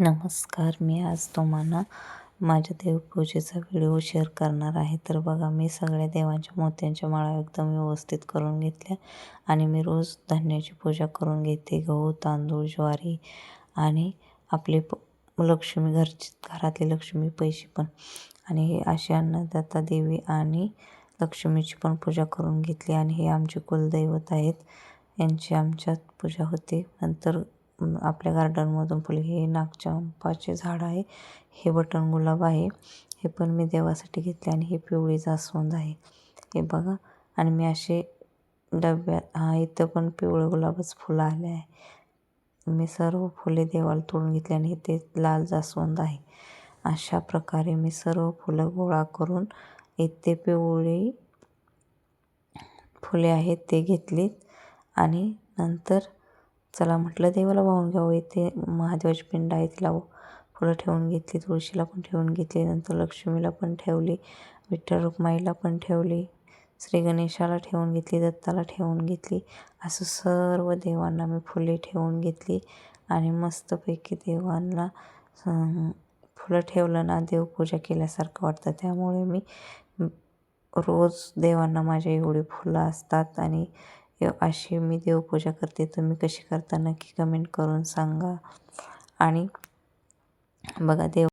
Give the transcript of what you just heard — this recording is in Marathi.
नमस्कार मी आज तुम्हाला माझ्या देवपूजेचा व्हिडिओ शेअर करणार आहे. तर बघा मी सगळ्या देवांच्या मोत्यांच्या माळा एकदम व्यवस्थित करून घेतल्या आणि मी रोज धान्याची पूजा करून घेते. गहू तांदूळ ज्वारी आणि आपले प लक्ष्मी घरची घरातली लक्ष्मी पैसे पण. आणि हे अशी अन्नदाता देवी आणि लक्ष्मीची पण पूजा करून घेतली. आणि हे आमचे कुलदैवत आहेत. यांची आमच्यात पूजा होते. नंतर आपल्या गार्डनमधून फुले हे नागचंपाचे झाड आहे. हे बटन गुलाब आहे. हे पण मी देवासाठी घेतले आणि हे पिवळी जास्वंद आहे. हे बघा. आणि मी असे डब्यात हा इथं पण पिवळं गुलाबच फुलं आले आहे. मी सर्व फुले देवाला तोडून घेतली आणि ते लाल जास्वंद आहे. अशा प्रकारे मी सर्व फुलं गोळा करून इथे पिवळी फुले आहेत ते घेतलीत. आणि नंतर चला म्हटलं देवाला वाहून घ्यावं. इथे महादेवाची पिंड आहे तिला फुलं ठेवून घेतली तुळशीला पण ठेवून घेतली नंतर लक्ष्मीला पण ठेवली विठ्ठल रुक्माईला पण ठेवली श्री गणेशाला ठेवून घेतली दत्ताला ठेवून घेतली असं सर्व देवांना मी फुले ठेवून घेतली आणि मस्तपैकी देवांना फुलं ठेवलं ना देवपूजा केल्यासारखं वाटतं. त्यामुळे मी रोज देवांना माझ्या एवढी फुलं असतात आणि अशी मी देवपूजा करते. तुम्ही कशी करता नक्की कमेंट करून सांगा. आणि बघा देव